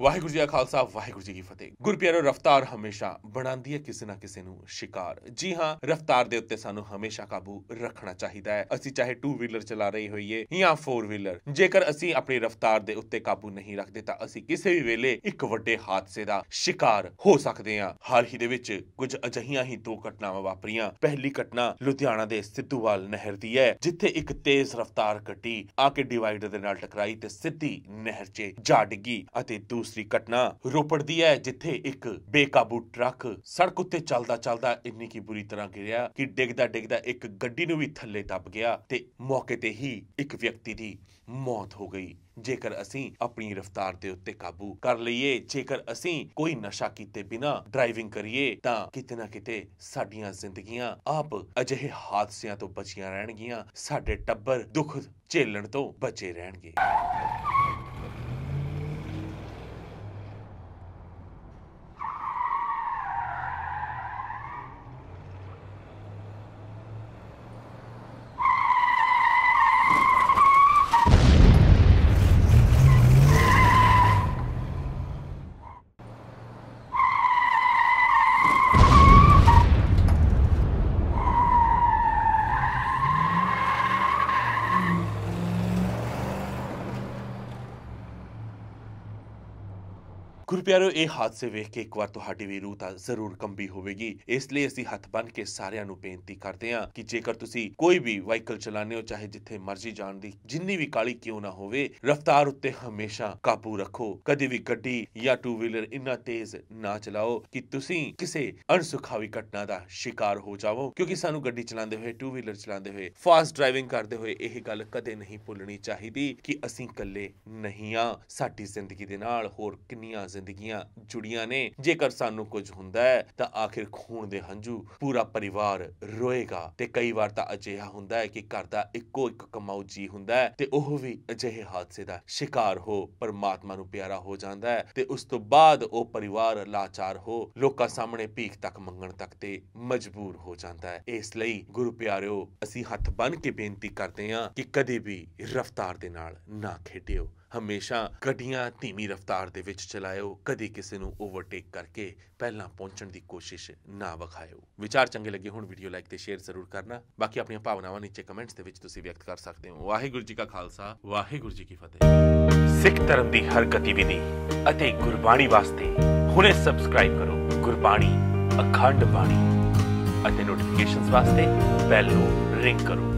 ਵਾਹਿਗੁਰੂ ਜੀ ਕਾ ਖਾਲਸਾ, ਵਾਹਿਗੁਰੂ ਜੀ ਕੀ ਫਤਿਹ। ਗੁਰਪਿਆਰੋ ਰਫਤਾਰ ਹਮੇਸ਼ਾ ਬਣਾਉਂਦੀ ਹੈ, ਕਿਸੇ ਨਾ ਕਿਸੇ ਨੂੰ ਸ਼ਿਕਾਰ। ਜੀ ਹਾਂ, ਰਫਤਾਰ ਦੇ ਉੱਤੇ ਸਾਨੂੰ ਹਮੇਸ਼ਾ ਕਾਬੂ ਰੱਖਣਾ ਚਾਹੀਦਾ ਹੈ। ਅਸੀਂ ਚਾਹੇ 2 ਵੀਲਰ ਚਲਾ ਰਹੇ ਹੋਈਏ ਜਾਂ 4 ਵੀਲਰ ਜੇਕਰ ਅਸੀਂ ਆਪਣੀ ਰਫਤਾਰ ਦੇ ਉੱਤੇ ਕਾਬੂ ਨਹੀਂ ਰੱਖਦੇ ਤਾਂ ਅਸੀਂ ਕਿਸੇ ਵੀ ਵੇਲੇ ਇੱਕ ਵੱਡੇ ਹਾਦਸੇ ਦਾ ਸ਼ਿਕਾਰ ਹੋ ਸਕਦੇ ਹਾਂ। ਹਾਲ ਹੀ ਦੇ ਵਿੱਚ ਕੁਝ ਅਜਹੀਆਂ ਹੀ ਦੋ ਘਟਨਾਵਾਂ ਵਾਪਰੀਆਂ। ਪਹਿਲੀ ਘਟਨਾ ਲੁਧਿਆਣਾ ਦੇ ਸਿੱਧੂਵਾਲ ਨਹਿਰ ਦੀ ਹੈ, ਜਿੱਥੇ ਇੱਕ ਤੇਜ਼ ਰਫ਼ਤਾਰ ਗੱਡੀ ਆ ਕੇ ਡਿਵਾਈਡਰ ਦੇ ਨਾਲ ਟਕਰਾਈ ਤੇ ਸਿੱਧੀ ਨਹਿਰ 'ਚ ਜਾ ਡਿੱਗੀ ਅਤੇ ਦੂਸਰੀ ਘਟਨਾ ਰੋਪੜ ਦੀ ਹੈ, ਜਿੱਥੇ ਇੱਕ ਬੇਕਾਬੂ ਟਰੱਕ ਸੜਕ ਉੱਤੇ ਚੱਲਦਾ ਚੱਲਦਾ ਇੰਨੀ ਕੀ ਬੁਰੀ ਤਰ੍ਹਾਂ ਗਿਰਿਆ ਕਿ ਡਿੱਗਦਾ ਡਿੱਗਦਾ ਇੱਕ ਗੱਡੀ ਨੂੰ ਵੀ ਥੱਲੇ ਦੱਬ ਗਿਆ ਤੇ ਮੌਕੇ ਤੇ ਹੀ ਇੱਕ ਵਿਅਕਤੀ ਦੀ ਮੌਤ ਹੋ ਗਈ। ਜੇਕਰ ਅਸੀਂ ਆਪਣੀ ਰਫ਼ਤਾਰ ਦੇ ਉੱਤੇ ਕਾਬੂ ਕਰ ਲਈਏ, ਜੇਕਰ ਅਸੀਂ ਕੋਈ ਨਸ਼ਾ ਕੀਤੇ ਬਿਨਾ ਡਰਾਈਵਿੰਗ ਕਰੀਏ, ਤਾਂ ਕਿਤੇ ਨਾ ਕਿਤੇ ਸਾਡੀਆਂ ਜ਼ਿੰਦਗੀਆਂ ਆਪ ਅਜਿਹੇ ਹਾਦਸਿਆਂ ਤੋਂ ਬਚੀਆਂ ਰਹਿਣਗੀਆਂ, ਸਾਡੇ ਟੱਬਰ ਦੁੱਖ ਝੇਲਣ ਤੋਂ ਬਚੇ ਰਹਿਣਗੇ। ਗੁਰੂ ਪਿਆਰੋ ਇਹ ਹਾਦਸੇ ਵੇਖ ਕੇ ਇੱਕ ਵਾਰ ਤੁਹਾਡੀ ਵੀ ਰੂਹ ਤਾਂ ਜ਼ਰੂਰ ਕੰਬੀ ਹੋਵੇਗੀ ਇਸ ਲਈ ਅਸੀਂ ਹੱਥ ਬੰਨ੍ਹ ਕੇ ਸਾਰਿਆਂ ਨੂੰ ਬੇਨਤੀ ਕਰਦੇ ਹਾਂ ਕਿ ਜੇਕਰ ਤੁਸੀਂ ਕੋਈ ਵੀ ਵਾਹੀਕਲ ਚਲਾਉਂਦੇ ਹੋ ਚਾਹੇ ਜਿੱਥੇ ਮਰਜ਼ੀ ਜਾਣ ਦੀ ਜਿੰਨੀ ਵੀ ਕਾਲੀ ਕਿਉਂ ਨਾ ਹੋਵੇ ਰਫ਼ਤਾਰ ਉੱਤੇ ਹਮੇਸ਼ਾ ਕਾਬੂ ਰੱਖੋ ਕਦੇ ਵੀ ਗੱਡੀ ਜਾਂ ਟੂ ਵੀਲਰ ਇੰਨਾ ਤੇਜ਼ ਨਾ ਚਲਾਓ ਕਿ ਤੁਸੀਂ ਕਿਸੇ ਅਣਸੁਖਾਵੀ ਘਟਨਾ ਦਾ ਸ਼ਿਕਾਰ ਹੋ ਜਾਵੋ ਕਿਉਂਕਿ ਸਾਨੂੰ ਗੱਡੀ ਚਲਾਉਂਦੇ ਹੋਏ ਟੂ ਵੀਲਰ ਚਲਾਉਂਦੇ ਹੋਏ ਫਾਸਟ ਡਰਾਈਵਿੰਗ ਕਰਦੇ ਹੋਏ ਇਹ ਗੱਲ ਕਦੇ ਨਹੀਂ ਭੁੱਲਣੀ ਚਾਹੀਦੀ ਕਿ ਅਸੀਂ ਇਕੱਲੇ ਨਹੀਂ ਆ ਸਾਡੀ ਜ਼ਿੰਦਗੀ ਦੇ ਨਾਲ ਹੋਰ ਕਿੰਨੀਆਂ ਜ਼ਿੰਦਗੀਆਂ ਜੁੜੀਆਂ ਨੇ। ਜੇਕਰ ਸਾਨੂੰ ਕੁਝ ਹੁੰਦਾ ਹੈ, ਤਾਂ ਆਖਿਰ ਖੂਨ ਦੇ ਹੰਝੂ ਪੂਰਾ ਪਰਿਵਾਰ ਰੋਏਗਾ। ਤੇ ਕਈ ਵਾਰ ਤਾਂ ਅਜਿਹਾ ਹੁੰਦਾ ਹੈ ਕਿ ਘਰ ਦਾ ਇੱਕੋ ਇੱਕ ਕਮਾਊ ਜੀ ਹੁੰਦਾ ਹੈ ਤੇ ਉਹ ਵੀ ਅਜਿਹੇ ਹਾਦਸੇ ਦਾ ਸ਼ਿਕਾਰ ਹੋ, ਪਰਮਾਤਮਾ ਨੂੰ ਪਿਆਰਾ ਹੋ ਜਾਂਦਾ ਹੈ ਤੇ ਉਸ ਤੋਂ ਬਾਅਦ ਉਹ ਪਰਿਵਾਰ ਲਾਚਾਰ ਹੋ, ਲੋਕਾਂ ਸਾਹਮਣੇ ਭੀਖ ਤੱਕ ਮੰਗਣ ਤੱਕ ਤੇ ਮਜਬੂਰ ਹੋ ਜਾਂਦਾ ਹੈ। ਇਸ ਲਈ ਗੁਰੂ ਪਿਆਰਿਓ, ਅਸੀਂ ਹੱਥ ਬੰਨ੍ਹ ਕੇ ਬੇਨਤੀ ਕਰਦੇ ਹਾਂ ਕਿ ਕਦੇ ਵੀ ਰਫ਼ਤਾਰ ਦੇ ਨਾਲ ਨਾ ਖੇਡਿਓ। ਹਮੇਸ਼ਾ ਗੱਡੀਆਂ ਧੀਮੀ ਰਫ਼ਤਾਰ ਦੇ ਵਿੱਚ ਚਲਾਇਓ, ਕਦੇ ਕਿਸੇ ਨੂੰ ਓਵਰਟੇਕ ਕਰਕੇ ਪਹਿਲਾਂ ਪਹੁੰਚਣ ਦੀ ਕੋਸ਼ਿਸ਼ ਨਾ ਵਿਖਾਇਓ। ਵਿਚਾਰ ਚੰਗੇ ਲੱਗੇ ਹੁਣ ਵੀਡੀਓ ਲਾਈਕ ਤੇ ਸ਼ੇਅਰ ਜ਼ਰੂਰ ਕਰਨਾ। ਬਾਕੀ ਆਪਣੀਆਂ ਭਾਵਨਾਵਾਂ ਨੀਚੇ ਕਮੈਂਟਸ ਦੇ ਵਿੱਚ ਤੁਸੀਂ ਵਿਅਕਤ ਕਰ ਸਕਦੇ ਹੋ। ਵਾਹਿਗੁਰੂ ਜੀ ਕਾ ਖਾਲਸਾ, ਵਾਹਿਗੁਰੂ ਜੀ ਕੀ ਫਤਿਹ। ਸਿੱਖ ਧਰਮ ਦੀ ਹਰ ਗਤੀਵਿਧੀ ਅਤੇ ਗੁਰਬਾਣੀ ਵਾਸਤੇ ਹੁਣੇ ਸਬਸਕ੍ਰਾਈਬ ਕਰੋ ਗੁਰਬਾਣੀ, ਅਖੰਡ ਬਾਣੀ ਅਤੇ ਨੋਟੀਫਿਕੇਸ਼ਨਸ ਵਾਸਤੇ ਬੈਲ ਨੂੰ ਰਿੰਗ ਕਰੋ।